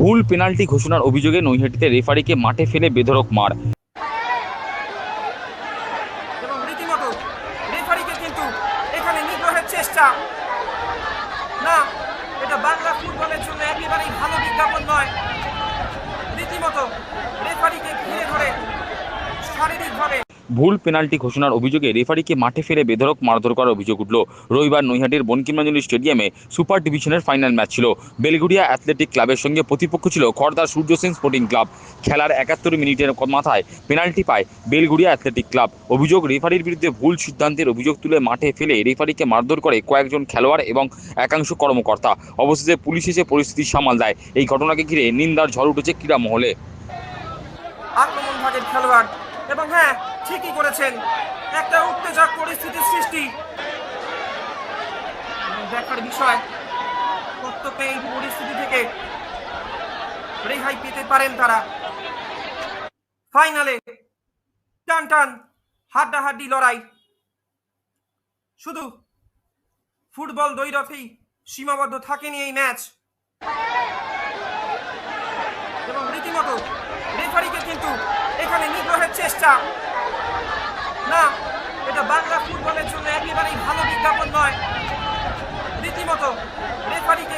ভুল পেনাল্টি ঘোষণার অভিযোগে নৈহাটিতে রেফারিকে মাঠে ফেলে বেধরক মার। চেষ্টা। না, এটা বাংলা ফুটবলের জন্য একেবারেই ভালো বিজ্ঞাপন নয়। রীতিমতো রেফারিকে ঘিরে ধরে শারীরিকভাবে। ভুল পেনাল্টি ঘোষণার অভিযোগে রেফারিকে মাঠে ফেলে বেধরক মারধর করার অভিযোগ উঠল। রবিবার নৈহাটির বনকিমাঞ্জলি স্টেডিয়ামে সুপার ডিভিশনের ফাইনাল ম্যাচ ছিল। বেলগুড়িয়া অ্যাথলেটিক ক্লাবের সঙ্গে প্রতিপক্ষ ছিল খড়দার সূর্য সেন স্পোর্টিং ক্লাব। খেলার একাত্তর মিনিটের মাথায় পেনাল্টি পায় বেলগুড়িয়া অ্যাথলেটিক ক্লাব। অভিযোগ রেফারির বিরুদ্ধে ভুল সিদ্ধান্তের অভিযোগ তুলে মাঠে ফেলে রেফারিকে মারধর করে কয়েকজন খেলোয়াড় এবং একাংশ কর্মকর্তা। অবশেষে পুলিশ এসে পরিস্থিতি সামাল দেয়। এই ঘটনাকে ঘিরে নিন্দার ঝড় উঠেছে ক্রীড়া মহলে আক্রমণ খেলোয়াড় এবং হ্যাঁ ঠিকই করেছেন। একটা উত্তেজক পরিস্থিতির সৃষ্টি। দেখার বিষয়, প্রত্যেকে এই পরিস্থিতি থেকে রেহাই পেতে পারেন তারা। ফাইনালে টান টান হাড্ডাহাড্ডি লড়াই। শুধু ফুটবল দ্বৈরথেই সীমাবদ্ধ থাকেনি এই ম্যাচ। এবং রীতিমতো রেফারিকে কিন্তু চেষ্টা না এটা বাংলা ফুটবলের জন্য একেবারেই ভালো বিজ্ঞাপন নয়। রীতিমতো রেফারিকে